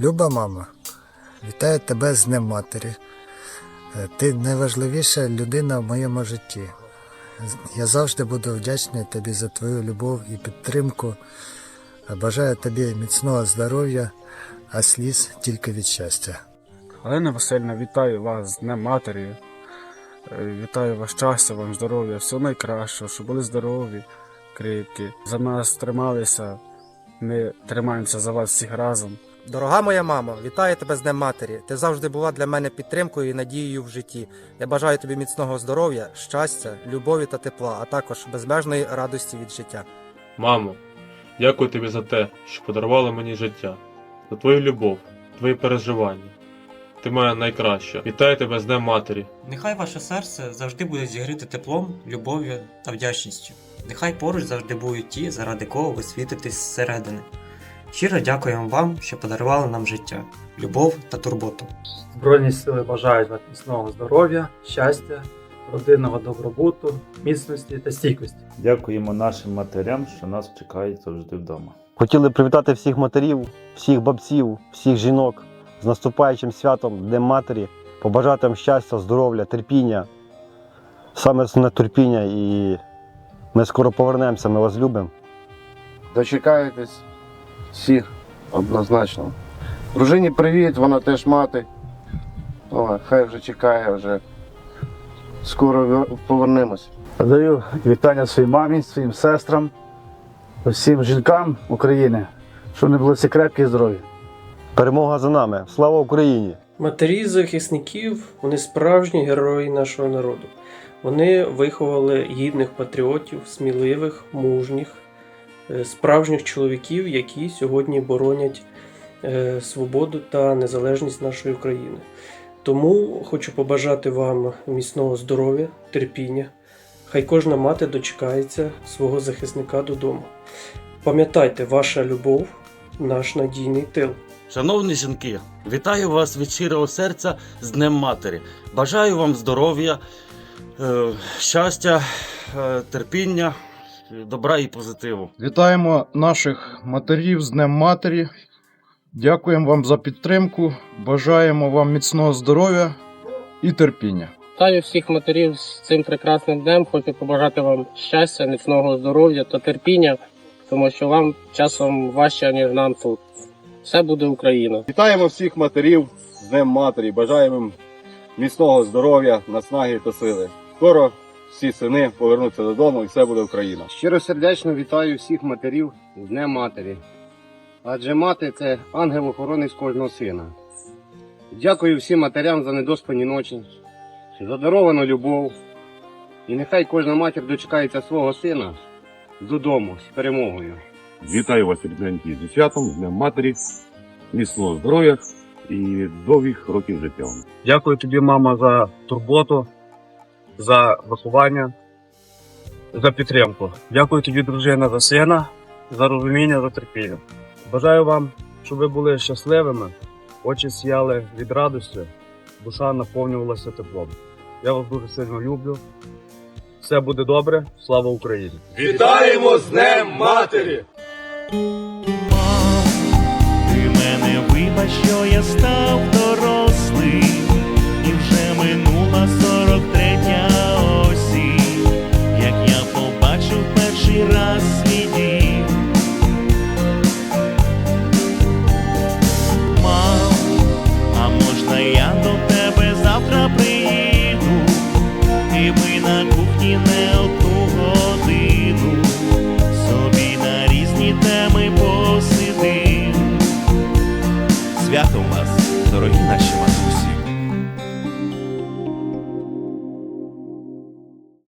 Люба мама, вітаю тебе з Днем Матері. Е, Ти найважливіша людина в моєму житті. Я завжди буду вдячний тобі за твою любов і підтримку. Бажаю тобі міцного здоров'я, а сліз тільки від щастя. Галина Васильівна, вітаю вас з Днем Матері. Е, Вітаю вас щастя, вам здоров'я, всього найкращого, щоб були здорові, крепкі. За нас трималися. Ми тримаємося за вас всіх разом. Дорога моя мамо, вітаю тебе з Днем Матері. Ти завжди була для мене підтримкою і надією в житті. Я бажаю тобі міцного здоров'я, щастя, любові та тепла, а також безмежної радості від життя. Мамо, дякую тобі за те, що подарувала мені життя, за твою любов, твої переживання. Ти моя найкраща. Вітаю тебе з Днем Матері. Нехай ваше серце завжди буде зігріти теплом, любов'ю та вдячністю. Нехай поруч завжди будуть ті, заради кого ви світитесь зсередини. Щиро дякуємо вам, що подарували нам життя, любов та турботу. Збройні сили бажають вам міцного здоров'я, щастя, родинного добробуту, міцності та стійкості. Дякуємо нашим матерям, що нас чекають завжди вдома. Хотіли привітати всіх матерів, всіх бабців, всіх жінок з наступаючим святом Днем Матері, побажати вам щастя, здоров'я, терпіння, саме основне терпіння, і ми скоро повернемося, ми вас любимо. Дочекаєтесь всіх однозначно. Дружині привіт, вона теж мати. О, хай вже чекає, вже скоро повернемось. Передаю вітання своїй мамі, своїм сестрам, всім жінкам України, щоб вони були всі крепкі і здорові. Перемога за нами! Слава Україні! Матері захисників вони справжні герої нашого народу. Вони виховали гідних патріотів, сміливих, мужніх, справжніх чоловіків, які сьогодні боронять е, свободу та незалежність нашої країни. Тому хочу побажати вам міцного здоров'я, терпіння. Хай кожна мати дочекається свого захисника додому. Пам'ятайте, ваша любов наш надійний тил. Шановні жінки, вітаю вас від щирого серця з Днем Матері. Бажаю вам здоров'я, е, щастя, е, терпіння, добра і позитиву. Вітаємо наших матерів з Днем Матері. Дякуємо вам за підтримку. Бажаємо вам міцного здоров'я і терпіння. Вітаю всіх матерів з цим прекрасним днем. Хочу побажати вам щастя, міцного здоров'я та терпіння, тому що вам часом важче, ніж нам тут. Все буде Україна. Вітаємо всіх матерів з Днем Матері. Бажаємо їм міцного здоров'я, наснаги та сили. Скоро всі сини повернуться додому і все буде Україна. Щиро сердечно вітаю всіх матерів з Днем Матері. Адже мати це ангел-охоронець кожного сина. Дякую всім матерям за недоспані ночі, за даровану любов. І нехай кожна матір дочекається свого сина додому з перемогою. Вітаю вас, рідненькі, зі святом, з Днем Матері, міцного здоров'я і довгих років життя. Дякую тобі, мама, за турботу, за виховання, за підтримку. Дякую тобі, дружина, за сина, за розуміння, за терпіння. Бажаю вам, щоб ви були щасливими, очі сіяли від радості, душа наповнювалася теплом. Я вас дуже сильно люблю. Все буде добре. Слава Україні! Вітаємо з Днем Матері! Ти мене вибач, що я став дорослий, на кухні не одну годину собі на різні теми посидим. Святом вас, дорогі наші матусі.